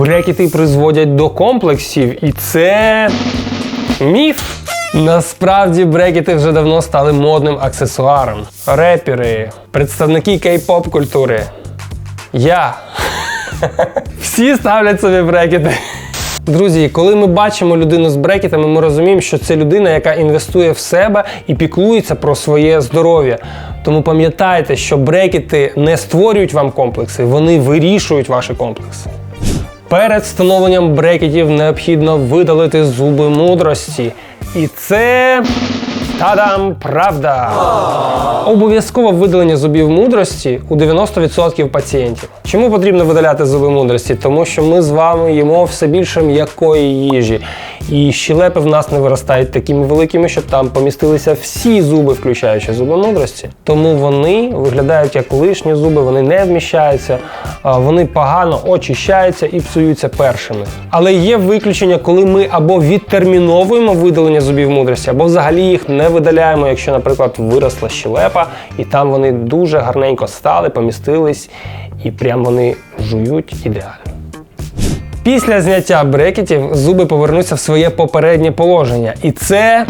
Брекети призводять до комплексів, і це міф. Насправді брекети вже давно стали модним аксесуаром. Репери, представники кей-поп культури. Я. Всі ставлять собі брекети. Друзі, коли ми бачимо людину з брекетами, ми розуміємо, що це людина, яка інвестує в себе і піклується про своє здоров'я. Тому пам'ятайте, що брекети не створюють вам комплекси, вони вирішують ваші комплекси. Перед встановленням брекетів необхідно видалити зуби мудрості. І це. Та-дам! Правда! Обов'язкове видалення зубів мудрості у 90% пацієнтів. Чому потрібно видаляти зуби мудрості? Тому що ми з вами їмо все більше м'якої їжі. І щелепи в нас не виростають такими великими, щоб там помістилися всі зуби, включаючи зуби мудрості. Тому вони виглядають як лишні зуби, вони не вміщаються, вони погано очищаються і псуються першими. Але є виключення, коли ми або відтерміновуємо видалення зубів мудрості, або взагалі їх не видаляємо, якщо, наприклад, виросла щелепа, і там вони дуже гарненько стали, помістились, і прям вони жують ідеально. Після зняття брекетів зуби повернуться в своє попереднє положення. І це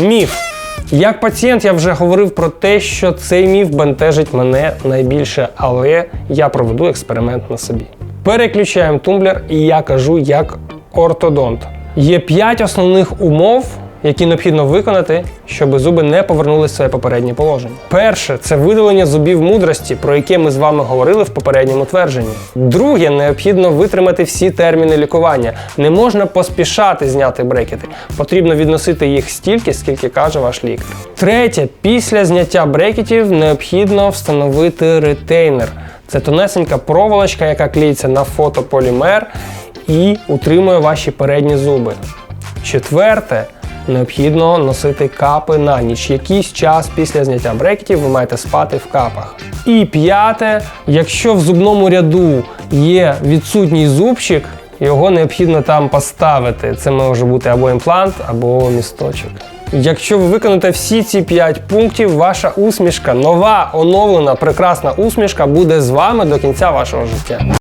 міф. Як пацієнт я вже говорив про те, що цей міф бентежить мене найбільше, але я проведу експеримент на собі. Переключаємо тумблер, і я кажу як ортодонт. Є 5 основних умов, які необхідно виконати, щоб зуби не повернулися в своє попереднє положення. Перше це видалення зубів мудрості, про яке ми з вами говорили в попередньому твердженні. Друге, необхідно витримати всі терміни лікування. Не можна поспішати зняти брекети. Потрібно відносити їх стільки, скільки каже ваш лікар. Третє, після зняття брекетів необхідно встановити ретейнер. Це тонесенька проволочка, яка клеїться на фотополімер і утримує ваші передні зуби. Четверте, необхідно носити капи на ніч. Якийсь час після зняття брекетів ви маєте спати в капах. І п'яте, якщо в зубному ряду є відсутній зубчик, його необхідно там поставити. Це може бути або імплант, або місточок. Якщо ви виконаєте всі ці 5 пунктів, ваша усмішка, нова, оновлена, прекрасна усмішка буде з вами до кінця вашого життя.